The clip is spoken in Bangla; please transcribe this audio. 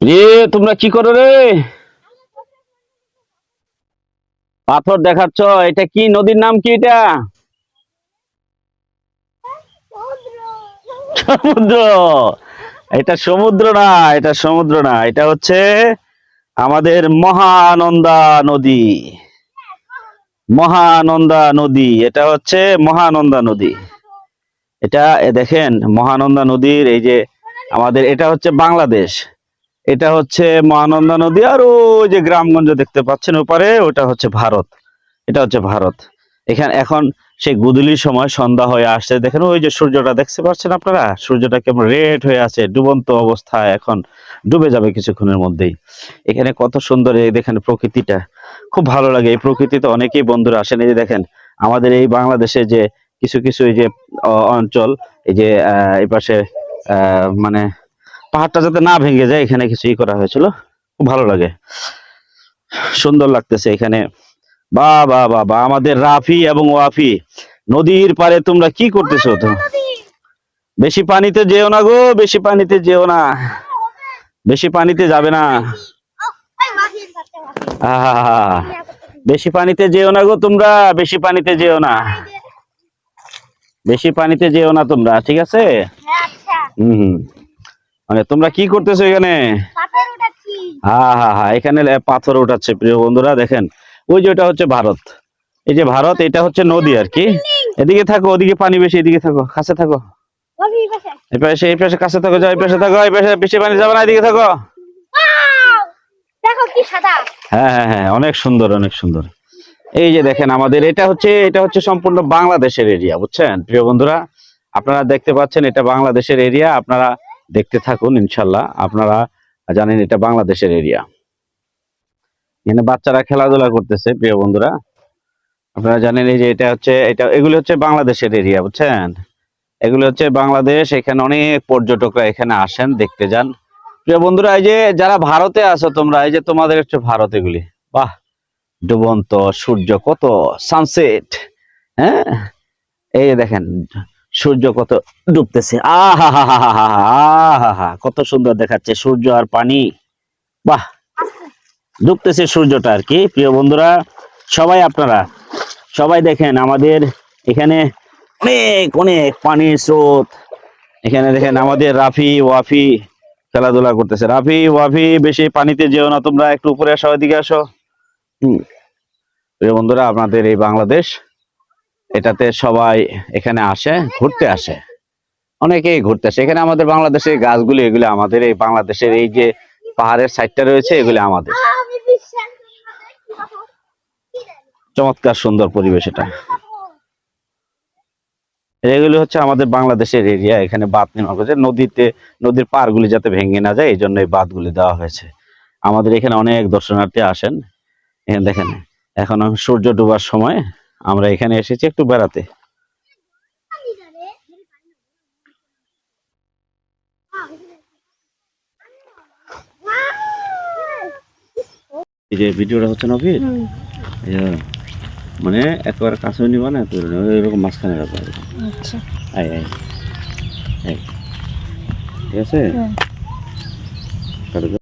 রে তোমরা কি করো রে? পাথর দেখাচ্ছ, এটা কি নদীর নাম কি এটা? সমুদ্র। এটা সমুদ্র না, এটা সমুদ্র না, এটা হচ্ছে আমাদের মহানন্দা নদী। মহানন্দা নদী, এটা হচ্ছে মহানন্দা নদী। এটা দেখেন, মহানন্দা নদীর এই যে আমাদের, এটা হচ্ছে বাংলাদেশ। এটা হচ্ছে মহানন্দা নদী আর ওই যে গ্রামগঞ্জ দেখতে পাচ্ছেন ওপারে, ওটা হচ্ছে ভারত। এটা হচ্ছে ভারত। এখানে, এখন সেই গুদুলির সময় সন্ধ্যা হয়ে আসছে। দেখেন, ওই যে সূর্যটা দেখতে পাচ্ছেন আপনারা? সূর্যটা কেমন রেড হয়ে আছে, ডুবন্ত অবস্থায় এখন ডুবে যাবে কিছুক্ষণের মধ্যেই। এখানে কত সুন্দর এই দেখেন প্রকৃতিটা। খুব ভালো লাগে। এই প্রকৃতিতে অনেকেই বন্ধুরা আসেন। এই যে দেখেন, আমাদের এই বাংলাদেশে যে কিছু কিছু এই যে অঞ্চল এই যে আহ, এই পাশে আহ, মানে পাহাড়টা যাতে না ভেঙে যায় এখানে কিছু ই করা হয়েছিল। খুব ভালো লাগে। সুন্দর লাগতেছে এখানে। বা বা বা বা আমাদের রাফি এবং ওয়াফি নদীর পারে তোমরা কি করতেছো? তো বেশি পানিতে যেও না গো বেশি পানিতে যেও না। বেশি পানিতে যাবে না। বেশি পানিতে যেও না গো তোমরা বেশি পানিতে যেও না। বেশি পানিতে যেও না তোমরা ঠিক আছে? হম হম। মানে তোমরা কি করতেছো এখানে? হ্যাঁ হ্যাঁ হ্যাঁ এখানে পাথর উঠাচ্ছে প্রিয় বন্ধুরা দেখেন। ওই যে ওটা হচ্ছে ভারত। এই যে ভারত এটা হচ্ছে নদী আর কি। এদিকে থাকো ওদিকে পানি বেশি এদিকে থাকো কাছে থাকো। এই পাশে এই পাশে কাছে থাকো যাও এই পাশে থাকো এই পাশে বেশি পানি যাবে না এদিকে থাকো। দেখো কি সাদা। হ্যাঁ হ্যাঁ হ্যাঁ অনেক সুন্দর অনেক সুন্দর। এই যে দেখেন আমাদের, এটা হচ্ছে এটা হচ্ছে সম্পূর্ণ বাংলাদেশের এরিয়া বুঝছেন? প্রিয় বন্ধুরা, আপনারা দেখতে পাচ্ছেন এটা বাংলাদেশের এরিয়া আপনারা দেখতে থাকুন, ইনশাল্লাহ। আপনারা জানেন এটা বাংলাদেশের এরিয়া এখানে বাচ্চারা খেলাধুলা করতেছে, প্রিয় বন্ধুরা। আপনারা জানেন এই যে এটা হচ্ছে, এটা, এগুলো হচ্ছে বাংলাদেশের এরিয়া বুঝছেন? এগুলো হচ্ছে বাংলাদেশ, এখানে অনেক পর্যটকরা এখানে আসেন, দেখতে যান। প্রিয় বন্ধুরা, এই যে যারা ভারতে আছো তোমরা, এই যে তোমাদের হচ্ছে ভারত এগুলি। বাহ! ডুবন্ত সূর্য কত সানসেট হ্যাঁ? এই দেখেন, সূর্য কত ডুবতেছে। আহা হা হা হা হা কত সুন্দর দেখাচ্ছে সূর্য আর পানি। বাহ! ডুবতেছে সূর্যটা আর কি। প্রিয় বন্ধুরা, সবাই আপনারা, সবাই দেখেন আমাদের এখানে অনেক অনেক পানির স্রোত। এখানে দেখেন আমাদের রাফি, ওয়াফি খেলাধুলা করতেছে। রাফি, ওয়াফি, বেশি পানিতে যেও না তোমরা, একটু উপরে আসো এদিকে আসো। প্রিয় বন্ধুরা, আপনাদের এই বাংলাদেশ, এটাতে সবাই এখানে আসে, ঘুরতে আসে। অনেকেই ঘুরতে আসে। এখানে আমাদের বাংলাদেশের গাছগুলি, এগুলো আমাদের এই বাংলাদেশের এই যে পাহাড়ের সাইডটা রয়েছে, এগুলো আমাদের? চমৎকার সুন্দর পরিবেশ এটা। এগুলি হচ্ছে আমাদের বাংলাদেশের এরিয়া এখানে বাঁধ নির্মাণ করেছে। নদীতে, নদীর পাড়গুলি যাতে ভেঙে না যায়, এই জন্য এই বাঁধগুলি দেওয়া হয়েছে। আমাদের এখানে অনেক দর্শনার্থী আসেন। দেখেন এখন সূর্য ডুবার সময় আমরা এখানে এসেছি একটু বেড়াতে। এই যে ভিডিওটা হচ্ছে নবীর মানে একেবারে কাছে নিবা না তোর এরকম মাঝখানে রাখব আচ্ছা। আয় আয়। ঠিক আছে?